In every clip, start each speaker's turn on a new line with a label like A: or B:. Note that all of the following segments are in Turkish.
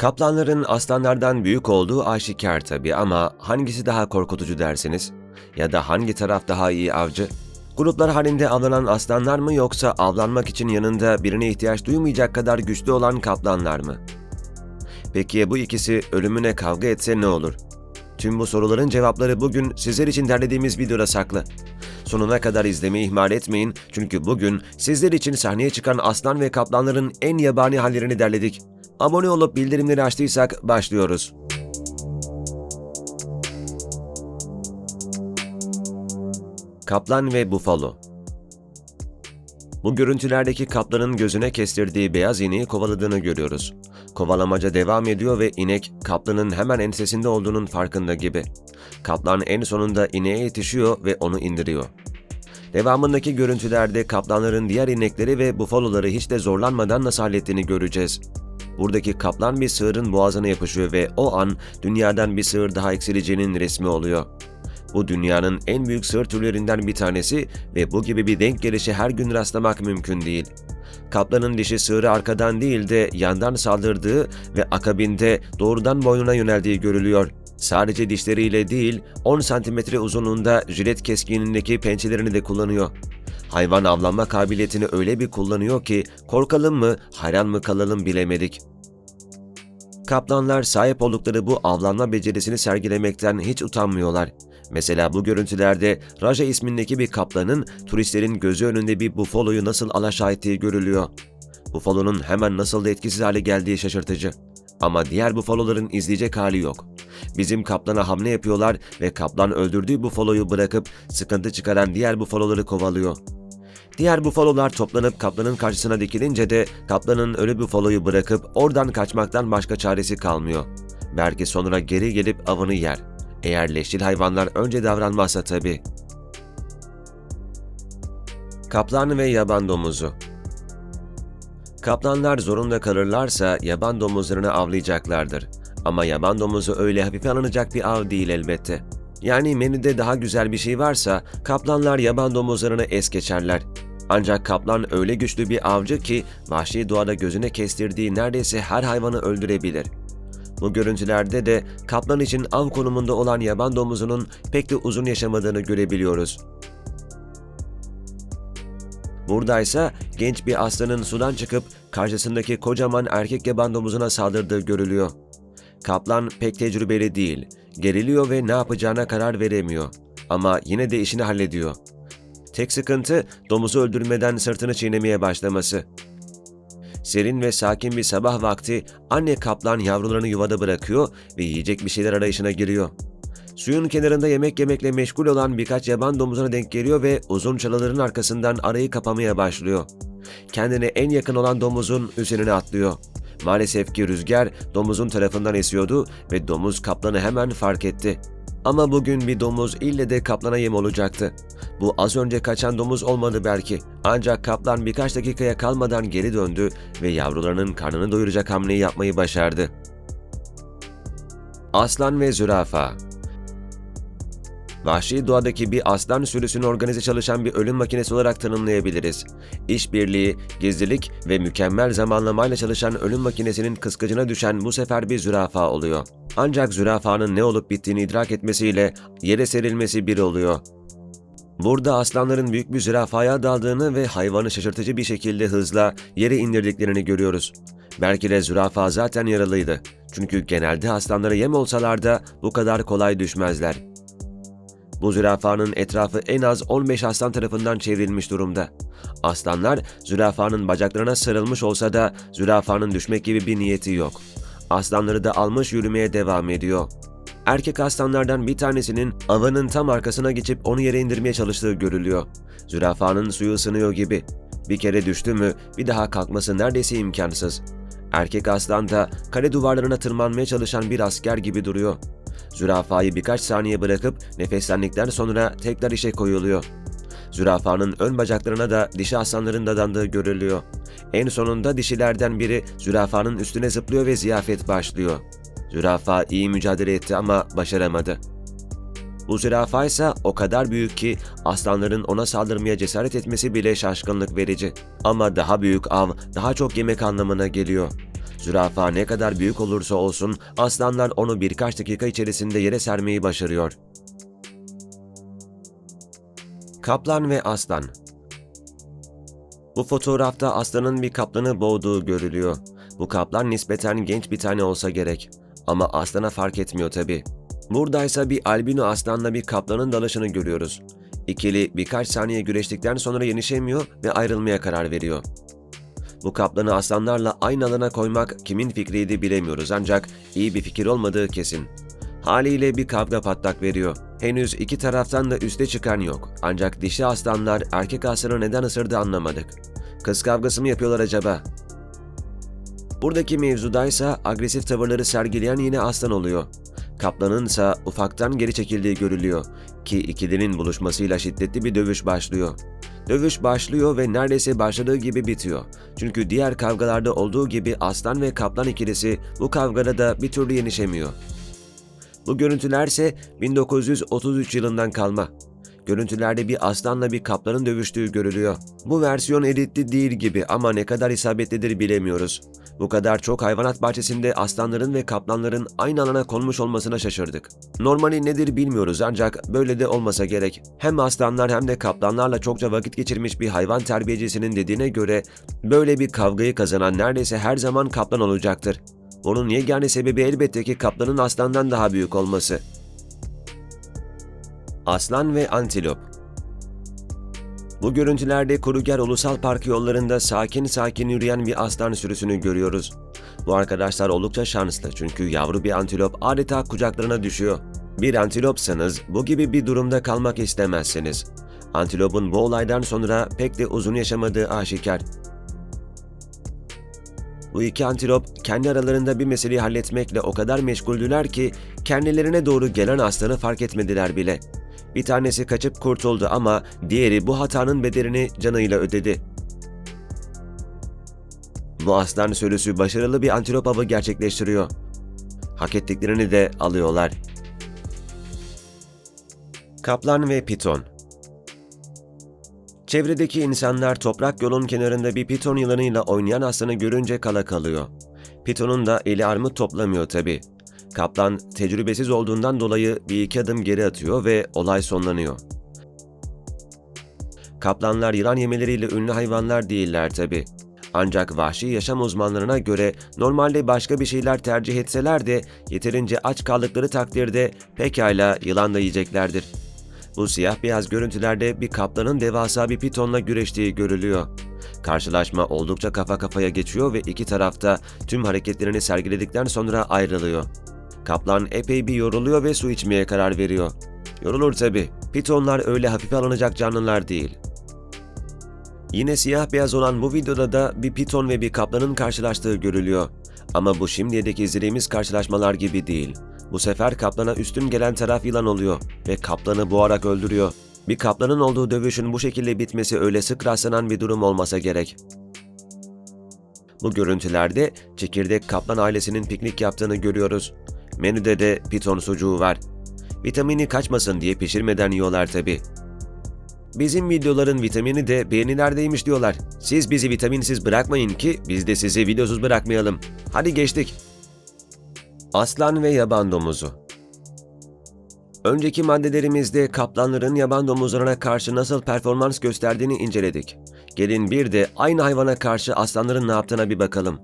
A: Kaplanların aslanlardan büyük olduğu aşikar tabii ama hangisi daha korkutucu dersiniz? Ya da hangi taraf daha iyi avcı? Gruplar halinde avlanan aslanlar mı yoksa avlanmak için yanında birine ihtiyaç duymayacak kadar güçlü olan kaplanlar mı? Peki ya bu ikisi ölümüne kavga etse ne olur? Tüm bu soruların cevapları bugün sizler için derlediğimiz videoda saklı. Sonuna kadar izlemeyi ihmal etmeyin çünkü bugün sizler için sahneye çıkan aslan ve kaplanların en yabani hallerini derledik. Abone olup bildirimleri açtıysak başlıyoruz. Kaplan ve Bufalo Bu görüntülerdeki kaplanın gözüne kestirdiği beyaz ineği kovaladığını görüyoruz. Kovalamaca devam ediyor ve inek kaplanın hemen ensesinde olduğunun farkında gibi. Kaplan en sonunda ineğe yetişiyor ve onu indiriyor. Devamındaki görüntülerde kaplanların diğer inekleri ve bufaloları hiç de zorlanmadan nasıl hallettiğini göreceğiz. Buradaki kaplan bir sığırın boğazına yapışıyor ve o an dünyadan bir sığır daha eksileceğinin resmi oluyor. Bu dünyanın en büyük sığır türlerinden bir tanesi ve bu gibi bir denk gelişe her gün rastlamak mümkün değil. Kaplanın dişi sığırı arkadan değil de yandan saldırdığı ve akabinde doğrudan boynuna yöneldiği görülüyor. Sadece dişleriyle değil 10 santimetre uzunluğunda jilet keskinliğindeki pençelerini de kullanıyor. Hayvan avlanma kabiliyetini öyle bir kullanıyor ki korkalım mı, hayran mı kalalım bilemedik. Kaplanlar sahip oldukları bu avlanma becerisini sergilemekten hiç utanmıyorlar. Mesela bu görüntülerde Raja ismindeki bir kaplanın turistlerin gözü önünde bir bufaloyu nasıl alaşağı ettiği görülüyor. Bufalonun hemen nasıl da etkisiz hale geldiği şaşırtıcı. Ama diğer bufaloların izleyecek hali yok. Bizim kaplana hamle yapıyorlar ve kaplan öldürdüğü bufaloyu bırakıp sıkıntı çıkaran diğer bufaloları kovalıyor. Diğer bufalolar toplanıp kaplanın karşısına dikilince de kaplanın ölü bufaloyu bırakıp oradan kaçmaktan başka çaresi kalmıyor. Belki sonra geri gelip avını yer. Eğer leşçil hayvanlar önce davranmazsa tabii. Kaplan ve yaban domuzu Kaplanlar zorunda kalırlarsa yaban domuzlarını avlayacaklardır. Ama yaban domuzu öyle hafife alınacak bir av değil elbette. Yani menüde daha güzel bir şey varsa kaplanlar yaban domuzlarını es geçerler. Ancak kaplan öyle güçlü bir avcı ki vahşi doğada gözüne kestirdiği neredeyse her hayvanı öldürebilir. Bu görüntülerde de kaplan için av konumunda olan yaban domuzunun pek de uzun yaşamadığını görebiliyoruz. Buradaysa genç bir aslanın sudan çıkıp karşısındaki kocaman erkek yaban domuzuna saldırdığı görülüyor. Kaplan pek tecrübeli değil, geriliyor ve ne yapacağına karar veremiyor. Ama yine de işini hallediyor. Tek sıkıntı domuzu öldürmeden sırtını çiğnemeye başlaması. Serin ve sakin bir sabah vakti anne kaplan yavrularını yuvada bırakıyor ve yiyecek bir şeyler arayışına giriyor. Suyun kenarında yemek yemekle meşgul olan birkaç yaban domuzuna denk geliyor ve uzun çalıların arkasından arayı kapamaya başlıyor. Kendine en yakın olan domuzun üzerine atlıyor. Maalesef ki rüzgar domuzun tarafından esiyordu ve domuz kaplanı hemen fark etti. Ama bugün bir domuz ille de kaplana yem olacaktı. Bu az önce kaçan domuz olmadı belki. Ancak kaplan birkaç dakikaya kalmadan geri döndü ve yavrularının karnını doyuracak hamleyi yapmayı başardı. Aslan ve zürafa Vahşi doğadaki bir aslan sürüsünü organize çalışan bir ölüm makinesi olarak tanımlayabiliriz. İşbirliği, gizlilik ve mükemmel zamanlamayla çalışan ölüm makinesinin kıskacına düşen bu sefer bir zürafa oluyor. Ancak zürafanın ne olup bittiğini idrak etmesiyle yere serilmesi bir oluyor. Burada aslanların büyük bir zürafaya daldığını ve hayvanı şaşırtıcı bir şekilde hızla yere indirdiklerini görüyoruz. Belki de zürafa zaten yaralıydı. Çünkü genelde aslanlara yem olsalar da bu kadar kolay düşmezler. Bu zürafanın etrafı en az 15 aslan tarafından çevrilmiş durumda. Aslanlar zürafanın bacaklarına sarılmış olsa da zürafanın düşmek gibi bir niyeti yok. Aslanları da almış yürümeye devam ediyor. Erkek aslanlardan bir tanesinin avının tam arkasına geçip onu yere indirmeye çalıştığı görülüyor. Zürafanın suyu ısınıyor gibi. Bir kere düştü mü bir daha kalkması neredeyse imkansız. Erkek aslan da kale duvarlarına tırmanmaya çalışan bir asker gibi duruyor. Zürafayı birkaç saniye bırakıp nefeslendikten sonra tekrar işe koyuluyor. Zürafanın ön bacaklarına da dişi aslanların dadandığı görülüyor. En sonunda dişilerden biri zürafanın üstüne zıplıyor ve ziyafet başlıyor. Zürafa iyi mücadele etti ama başaramadı. Bu zürafa ise o kadar büyük ki aslanların ona saldırmaya cesaret etmesi bile şaşkınlık verici. Ama daha büyük av, daha çok yemek anlamına geliyor. Zürafa ne kadar büyük olursa olsun aslanlar onu birkaç dakika içerisinde yere sermeyi başarıyor. Kaplan ve aslan Bu fotoğrafta aslanın bir kaplanı boğduğu görülüyor. Bu kaplan nispeten genç bir tane olsa gerek. Ama aslana fark etmiyor tabi. Buradaysa bir albino aslanla bir kaplanın dalışını görüyoruz. İkili birkaç saniye güreştikten sonra yenişemiyor ve ayrılmaya karar veriyor. Bu kaplanı aslanlarla aynı alana koymak kimin fikriydi bilemiyoruz ancak iyi bir fikir olmadığı kesin. Haliyle bir kavga patlak veriyor. Henüz iki taraftan da üste çıkan yok. Ancak dişi aslanlar erkek aslanı neden ısırdı anlamadık. Kız kavgası mı yapıyorlar acaba? Buradaki mevzudaysa agresif tavırları sergileyen yine aslan oluyor. Kaplanın ise ufaktan geri çekildiği görülüyor ki ikilinin buluşmasıyla şiddetli bir dövüş başlıyor. Dövüş başlıyor ve neredeyse başladığı gibi bitiyor. Çünkü diğer kavgalarda olduğu gibi aslan ve kaplan ikilisi bu kavgada da bir türlü yenişemiyor. Bu görüntüler ise 1933 yılından kalma. Görüntülerde bir aslanla bir kaplanın dövüştüğü görülüyor. Bu versiyon editli değil gibi ama ne kadar isabetlidir bilemiyoruz. Bu kadar çok hayvanat bahçesinde aslanların ve kaplanların aynı alana konmuş olmasına şaşırdık. Normali nedir bilmiyoruz ancak böyle de olmasa gerek. Hem aslanlar hem de kaplanlarla çokça vakit geçirmiş bir hayvan terbiyecisinin dediğine göre böyle bir kavgayı kazanan neredeyse her zaman kaplan olacaktır. Bunun yegane sebebi elbette ki kaplanın aslandan daha büyük olması. Aslan ve antilop Bu görüntülerde Kuruger Ulusal Parkı yollarında sakin sakin yürüyen bir aslan sürüsünü görüyoruz. Bu arkadaşlar oldukça şanslı çünkü yavru bir antilop adeta kucaklarına düşüyor. Bir antilopsanız bu gibi bir durumda kalmak istemezsiniz. Antilopun bu olaydan sonra pek de uzun yaşamadığı aşikar. Bu iki antilop kendi aralarında bir meseleyi halletmekle o kadar meşguldüler ki kendilerine doğru gelen aslanı fark etmediler bile. Bir tanesi kaçıp kurtuldu ama diğeri bu hatanın bedelini canıyla ödedi. Bu aslan sürüsü başarılı bir antilop avı gerçekleştiriyor. Hak ettiklerini de alıyorlar. Kaplan ve Piton Çevredeki insanlar toprak yolun kenarında bir piton yılanıyla oynayan aslanı görünce kala kalıyor. Pitonun da eli armut toplamıyor tabi. Kaplan tecrübesiz olduğundan dolayı bir iki adım geri atıyor ve olay sonlanıyor. Kaplanlar yılan yemeleriyle ünlü hayvanlar değiller tabi. Ancak vahşi yaşam uzmanlarına göre normalde başka bir şeyler tercih etseler de yeterince aç kaldıkları takdirde pekala yılan da yiyeceklerdir. Bu siyah beyaz görüntülerde bir kaplanın devasa bir pitonla güreştiği görülüyor. Karşılaşma oldukça kafa kafaya geçiyor ve iki tarafta tüm hareketlerini sergiledikten sonra ayrılıyor. Kaplan epey bir yoruluyor ve su içmeye karar veriyor. Yorulur tabi. Pitonlar öyle hafife alınacak canlılar değil. Yine siyah beyaz olan bu videoda da bir piton ve bir kaplanın karşılaştığı görülüyor. Ama bu şimdiyedeki izlediğimiz karşılaşmalar gibi değil. Bu sefer kaplana üstün gelen taraf yılan oluyor ve kaplanı boğarak öldürüyor. Bir kaplanın olduğu dövüşün bu şekilde bitmesi öyle sık rastlanan bir durum olmasa gerek. Bu görüntülerde çekirdek kaplan ailesinin piknik yaptığını görüyoruz. Menüde de piton sucuğu var. Vitamini kaçmasın diye pişirmeden yiyorlar tabi. Bizim videoların vitamini de beğenilerdeymiş diyorlar. Siz bizi vitaminsiz bırakmayın ki biz de sizi videosuz bırakmayalım. Hadi geçtik. Aslan ve yaban domuzu Önceki maddelerimizde kaplanların yaban domuzlarına karşı nasıl performans gösterdiğini inceledik. Gelin bir de aynı hayvana karşı aslanların ne yaptığına bir bakalım.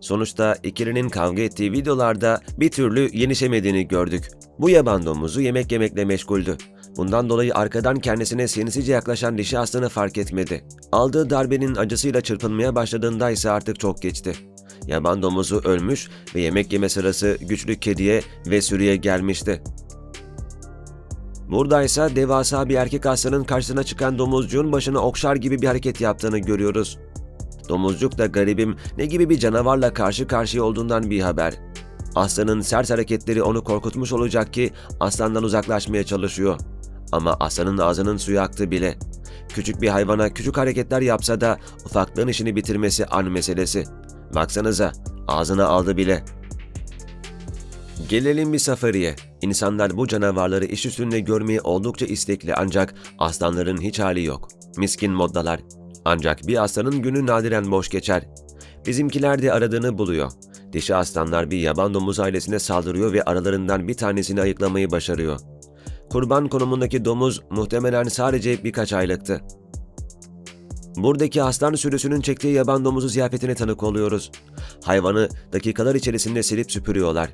A: Sonuçta ikilinin kavga ettiği videolarda bir türlü yenişemediğini gördük. Bu yaban domuzu yemek yemekle meşguldü. Bundan dolayı arkadan kendisine sinsice yaklaşan dişi aslanı fark etmedi. Aldığı darbenin acısıyla çırpınmaya başladığında ise artık çok geçti. Yaban domuzu ölmüş ve yemek yeme sırası güçlü kediye ve sürüye gelmişti. Buradaysa devasa bir erkek aslanın karşısına çıkan domuzcuğun başını okşar gibi bir hareket yaptığını görüyoruz. Domuzcuk da garibim ne gibi bir canavarla karşı karşıya olduğundan bir haber. Aslanın sert hareketleri onu korkutmuş olacak ki aslandan uzaklaşmaya çalışıyor. Ama aslanın ağzının suyu aktı bile. Küçük bir hayvana küçük hareketler yapsa da ufaklığın işini bitirmesi an meselesi. Baksanıza ağzına aldı bile. Gelelim bir safariye. İnsanlar bu canavarları iş üstünde görmeyi oldukça istekli ancak aslanların hiç hali yok. Miskin moddalar. Ancak bir aslanın günü nadiren boş geçer. Bizimkiler de aradığını buluyor. Dişi aslanlar bir yaban domuz ailesine saldırıyor ve aralarından bir tanesini ayıklamayı başarıyor. Kurban konumundaki domuz muhtemelen sadece birkaç aylıktı. Buradaki aslan sürüsünün çektiği yaban domuzu ziyafetine tanık oluyoruz. Hayvanı dakikalar içerisinde silip süpürüyorlar.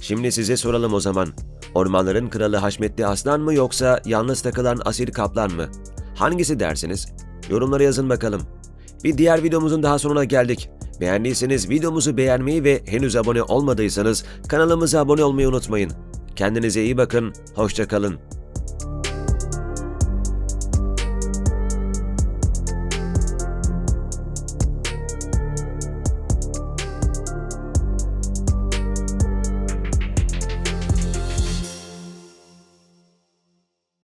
A: Şimdi size soralım o zaman. Ormanların kralı Haşmetli Aslan mı yoksa yalnız takılan asil kaplan mı? Hangisi dersiniz? Yorumlara yazın bakalım. Bir diğer videomuzun daha sonuna geldik. Beğendiyseniz videomuzu beğenmeyi ve henüz abone olmadıysanız kanalımıza abone olmayı unutmayın. Kendinize iyi bakın, hoşça kalın.